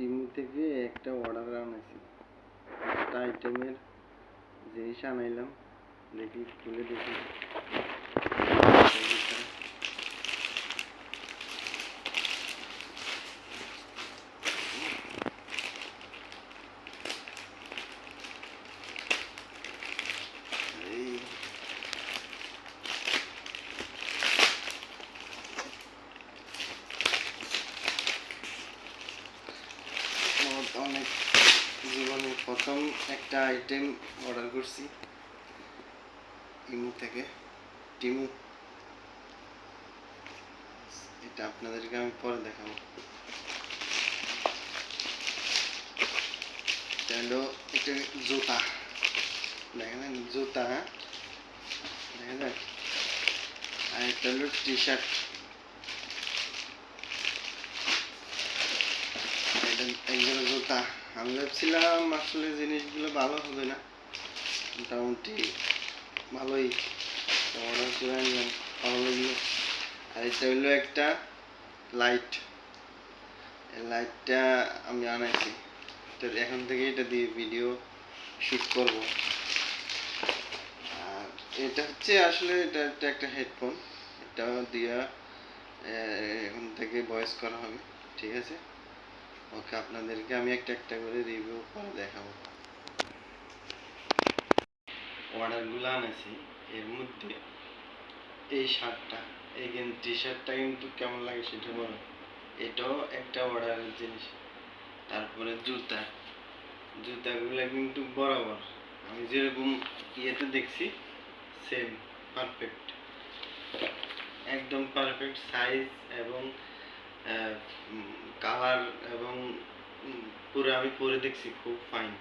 Team থেকে একটা order আনাইছি। একটা আইটেমের জিনিস আনাইলাম দেখি খুলে দেখি এই আমার তো অনেক জীবনে প্রথম একটা আইটেম অর্ডার করছি ইমু থেকে, টিমু। এটা আপনাদেরকে আমি পরে দেখাবো। হলো, এটা জুতা। দেখেন, জুতা। দেখা যায় আর এটা হলো টি শার্ট এটা একজোড়া জুতা। আমি ভাবছিলাম আসলে জিনিসগুলো ভালো হবে না। মোটামুটি ভালোই। অর্ডার করে ভালো লাগল। আর এটা হলো একটা লাইট লাইটটা আমি আনাইছি। এখন থেকে এটা দিয়ে ভিডিও শুট করব। আর এটা হচ্ছে আসলে এটা এটা একটা হেডফোন এটা দিয়া এখন থেকে ভয়েস করা হবে। ঠিক আছে? ওকে, আপনাদেরকে আমি একটা একটা করে রিভিউ করে দেখাবো। অর্ডারগুলো আনেছি, এর মধ্যে এই শার্টটা এই টি শার্টটা কিন্তু কেমন লাগে সেটা বলো। এটাও একটা অর্ডারের জিনিস। তারপরে জুতা। জুতাগুলো কিন্তু বরাবর। আমি যেরকম ইয়েতে দেখছি সেম পারফেক্ট একদম পারফেক্ট সাইজ এবং কালার এবং পুরো আমি পরে দেখছি খুব ফাইন